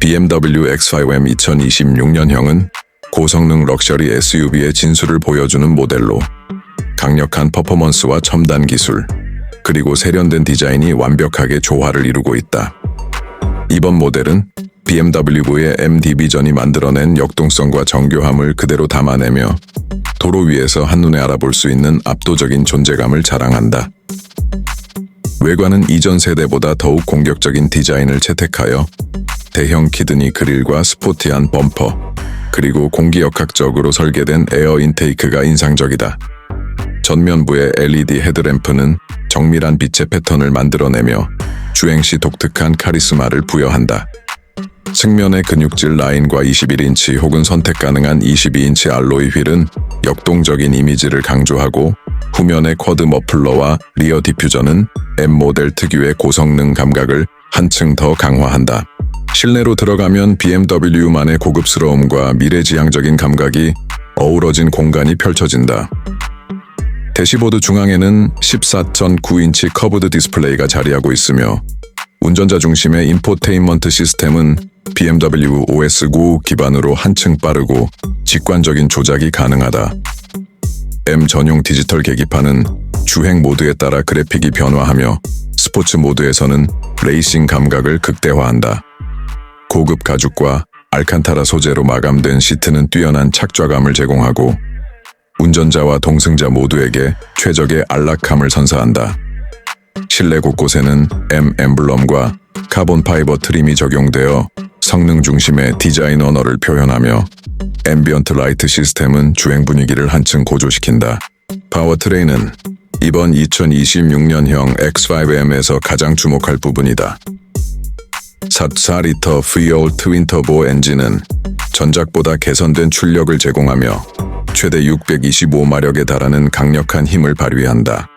BMW X5M 2026년형은 고성능 럭셔리 SUV의 진수를 보여주는 모델로 강력한 퍼포먼스와 첨단 기술, 그리고 세련된 디자인이 완벽하게 조화를 이루고 있다. 이번 모델은 BMW의 M 디비전이 만들어낸 역동성과 정교함을 그대로 담아내며 도로 위에서 한눈에 알아볼 수 있는 압도적인 존재감을 자랑한다. 외관은 이전 세대보다 더욱 공격적인 디자인을 채택하여 대형 키드니 그릴과 스포티한 범퍼, 그리고 공기역학적으로 설계된 에어 인테이크가 인상적이다. 전면부의 LED 헤드램프는 정밀한 빛의 패턴을 만들어내며 주행 시 독특한 카리스마를 부여한다. 측면의 근육질 라인과 21인치 혹은 선택 가능한 22인치 알로이 휠은 역동적인 이미지를 강조하고 후면의 쿼드 머플러와 리어 디퓨저는 M 모델 특유의 고성능 감각을 한층 더 강화한다. 실내로 들어가면 BMW만의 고급스러움과 미래지향적인 감각이 어우러진 공간이 펼쳐진다. 대시보드 중앙에는 14.9인치 커브드 디스플레이가 자리하고 있으며 운전자 중심의 인포테인먼트 시스템은 BMW OS9 기반으로 한층 빠르고 직관적인 조작이 가능하다. M 전용 디지털 계기판은 주행 모드에 따라 그래픽이 변화하며 스포츠 모드에서는 레이싱 감각을 극대화한다. 고급 가죽과 알칸타라 소재로 마감된 시트는 뛰어난 착좌감을 제공하고 운전자와 동승자 모두에게 최적의 안락함을 선사한다. 실내 곳곳에는 M 엠블럼과 카본 파이버 트림이 적용되어 성능 중심의 디자인 언어를 표현하며 앰비언트 라이트 시스템은 주행 분위기를 한층 고조시킨다. 파워트레인은 이번 2026년형 X5M에서 가장 주목할 부분이다. 4.4리터 프리올 트윈터보 엔진은 전작보다 개선된 출력을 제공하며 최대 625마력에 달하는 강력한 힘을 발휘한다.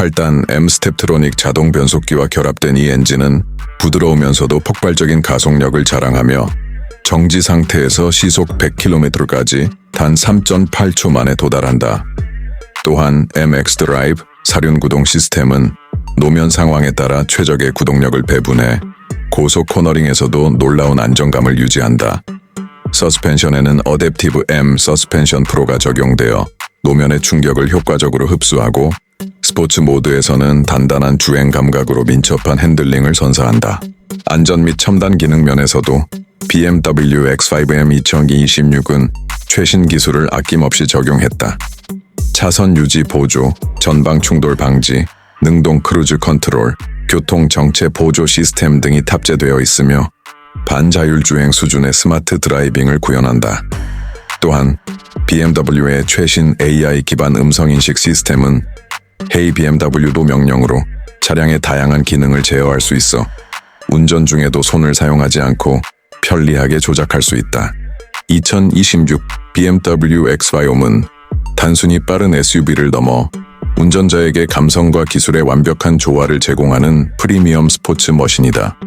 8단 M 스텝트로닉 자동 변속기와 결합된 이 엔진은 부드러우면서도 폭발적인 가속력을 자랑하며 정지 상태에서 시속 100km까지 단 3.8초 만에 도달한다. 또한 MX 드라이브 사륜 구동 시스템은 노면 상황에 따라 최적의 구동력을 배분해 고속 코너링에서도 놀라운 안정감을 유지한다. 서스펜션에는 어댑티브 M 서스펜션 프로가 적용되어 노면의 충격을 효과적으로 흡수하고 스포츠 모드에서는 단단한 주행 감각으로 민첩한 핸들링을 선사한다. 안전 및 첨단 기능 면에서도 BMW X5M 2026은 최신 기술을 아낌없이 적용했다. 차선 유지 보조, 전방 충돌 방지, 능동 크루즈 컨트롤, 교통 정체 보조 시스템 등이 탑재되어 있으며 반자율 주행 수준의 스마트 드라이빙을 구현한다. 또한 BMW의 최신 AI 기반 음성 인식 시스템은 Hey BMW도 명령으로 차량의 다양한 기능을 제어할 수 있어 운전 중에도 손을 사용하지 않고 편리하게 조작할 수 있다. 2026 BMW X5은 단순히 빠른 SUV를 넘어 운전자에게 감성과 기술의 완벽한 조화를 제공하는 프리미엄 스포츠 머신이다.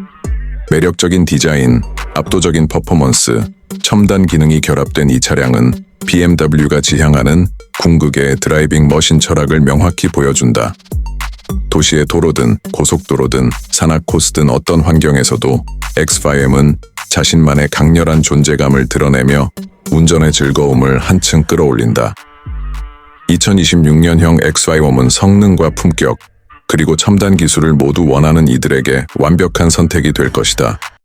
매력적인 디자인, 압도적인 퍼포먼스, 첨단 기능이 결합된 이 차량은 BMW가 지향하는 궁극의 드라이빙 머신 철학을 명확히 보여준다. 도시의 도로든 고속도로든 산악 코스든 어떤 환경에서도 X5M은 자신만의 강렬한 존재감을 드러내며 운전의 즐거움을 한층 끌어올린다. 2026년형 X5M은 성능과 품격, 그리고 첨단 기술을 모두 원하는 이들에게 완벽한 선택이 될 것이다.